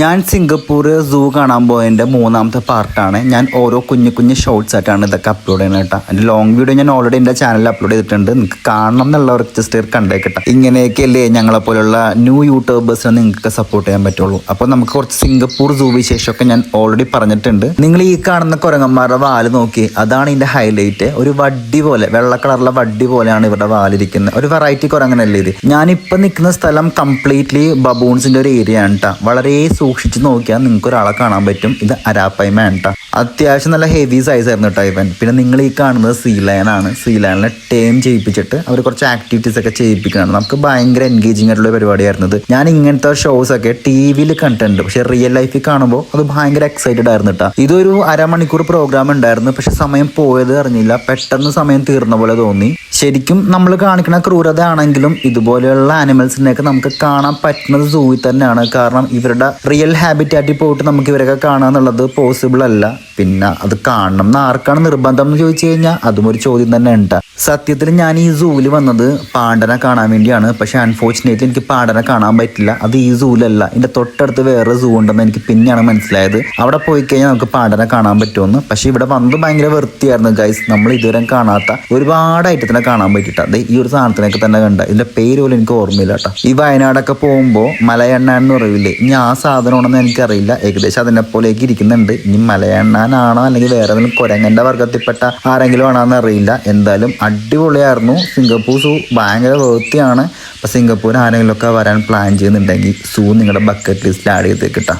ഞാൻ സിംഗപ്പൂർ സൂ കാണാൻ പോയതിന്റെ മൂന്നാമത്തെ പാർട്ടാണ് ഞാൻ ഓരോ കുഞ്ഞു കുഞ്ഞു ഷോർട്സ് ആയിട്ടാണ് ഇതൊക്കെ അപ്ലോഡ് ചെയ്യുന്നത് കേട്ടോ. എന്റെ ലോങ് വീഡിയോ ഞാൻ ഓൾറെഡി എന്റെ ചാനലിൽ അപ്ലോഡ് ചെയ്തിട്ടുണ്ട്. നിങ്ങൾക്ക് കാണണം എന്നുള്ളവർക്ക് ജസ്റ്റ് കണ്ടേക്കട്ടെ ഇങ്ങനെയൊക്കെയല്ലേ ഞങ്ങളെ പോലുള്ള ന്യൂ യൂട്യൂബേഴ്സിനെ നിങ്ങൾക്ക് സപ്പോർട്ട് ചെയ്യാൻ പറ്റുള്ളൂ. അപ്പോൾ നമുക്ക് കുറച്ച് സിംഗപ്പൂർ സൂ വിശേഷമൊക്കെ ഞാൻ ഓൾറെഡി പറഞ്ഞിട്ടുണ്ട്. നിങ്ങൾ ഈ കാണുന്ന കുരങ്ങന്മാരുടെ വാൽ നോക്കി അതാണ് ഇതിന്റെ ഹൈലൈറ്റ് ഒരു വഡ്ഡി പോലെ വെള്ള കളറുള്ള വഡ്ഡി പോലെയാണ് ഇവരുടെ വാലിരിക്കുന്നത്. ഒരു വെറൈറ്റി കുരങ്ങനല്ലേ ഇത്. ഞാനിപ്പോൾ നിൽക്കുന്ന സ്ഥലം കംപ്ലീറ്റ്ലി ബബൂൺസിന്റെ ഒരു ഏരിയ ആണ് കേട്ടോ വളരെ സൂക്ഷിച്ച് നോക്കിയാൽ നിങ്ങൾക്ക് ഒരാളെ കാണാൻ പറ്റും. ഇത് അരാപ്പയ്മ കേട്ടോ അത്യാവശ്യം നല്ല ഹെവി സൈസ് ആയിരുന്നു കേട്ടോ ഇവൻ. പിന്നെ നിങ്ങൾ ഈ കാണുന്നത് സീ ആണ്. സീ ടേം ചെയ്യിപ്പിച്ചിട്ട് അവർ കുറച്ച് ആക്ടിവിറ്റീസ് ഒക്കെ ചെയ്യിപ്പിക്കുകയാണ്. നമുക്ക് ഭയങ്കര എൻഗേജിങ് ആയിട്ടുള്ള പരിപാടിയായിരുന്നത് ഞാൻ ഇങ്ങനത്തെ ഷോസ് ഒക്കെ ടി വിയിൽ കണ്ടിട്ടുണ്ട്. പക്ഷെ റിയൽ ലൈഫിൽ കാണുമ്പോൾ അത് ഭയങ്കര എക്സൈറ്റഡ് ആയിരുന്നു കേട്ടോ ഇതൊരു അരമണിക്കൂർ പ്രോഗ്രാം ഉണ്ടായിരുന്നു. പക്ഷെ സമയം പോയത് അറിഞ്ഞില്ല. പെട്ടെന്ന് സമയം തീർന്ന പോലെ തോന്നി. ശരിക്കും നമ്മൾ കാണിക്കുന്ന ക്രൂരത ആണെങ്കിലും ഇതുപോലെയുള്ള ആനിമൽസിനെയൊക്കെ നമുക്ക് കാണാൻ പറ്റുന്നത് സൂവിൽ തന്നെയാണ്. കാരണം ഇവരുടെ റിയൽ ഹാബിറ്റാറ്റിൽ പോയിട്ട് നമുക്ക് ഇവരൊക്കെ കാണുക എന്നുള്ളത് പോസിബിൾ അല്ല. പിന്നെ അത് കാണണം. എന്ന് ആർക്കാണ് നിർബന്ധം എന്ന് ചോദിച്ചു കഴിഞ്ഞാൽ അതും ഒരു ചോദ്യം തന്നെ ഉണ്ട് സത്യത്തിൽ ഞാൻ ഈ സൂവിൽ വന്നത് പാണ്ഡനെ കാണാൻ വേണ്ടിയാണ്. പക്ഷെ അൺഫോർച്ചുനേറ്റ്ലി എനിക്ക് പാണ്ഡനെ കാണാൻ പറ്റില്ല. അത് ഈ സൂവിലല്ല ഇതിന്റെ തൊട്ടടുത്ത് വേറെ സൂ ഉണ്ടെന്ന് എനിക്ക് പിന്നെയാണ് മനസ്സിലായത്. അവിടെ പോയി കഴിഞ്ഞാൽ നമുക്ക് പാണ്ഡനെ കാണാൻ പറ്റുമെന്ന്. പക്ഷെ ഇവിടെ വന്നത് ഭയങ്കര വൃത്തിയായിരുന്നു ഗൈസ് നമ്മൾ ഇതുവരെ കാണാത്ത ഒരുപാട് ഐറ്റത്തിനെ കാണാൻ പറ്റിയിട്ട്. അത് ഈ ഒരു സാധനത്തിനൊക്കെ തന്നെ കണ്ട. ഇതിന്റെ പേര് പോലും എനിക്ക് ഓർമ്മയില്ല കേട്ടോ. ഈ വയനാടൊക്കെ പോകുമ്പോൾ മലയെണ്ണ എന്ന് പറയില്ലേ ഇനി ആ സാധനമാണെന്ന് എനിക്കറിയില്ല. ഏകദേശം അതിനെ പോലേക്ക് ഇരിക്കുന്നുണ്ട്. ഇനി മലയണ്ണാനാണോ അല്ലെങ്കിൽ വേറെ ഏതെങ്കിലും കുരങ്ങന്റെ വർഗത്തിൽപ്പെട്ട ആരെങ്കിലും ആണോ എന്നറിയില്ല എന്തായാലും അടിപൊളിയായിരുന്നു. സിംഗപ്പൂർ സൂ ഭയങ്കര വൃത്തിയാണ് അപ്പോൾ സിംഗപ്പൂർ ആരെങ്കിലുമൊക്കെ വരാൻ പ്ലാൻ ചെയ്യുന്നുണ്ടെങ്കിൽ സൂ നിങ്ങളുടെ ബക്കറ്റ് ലിസ്റ്റിൽ ആഡ് ചെയ്തേക്കിട്ടാ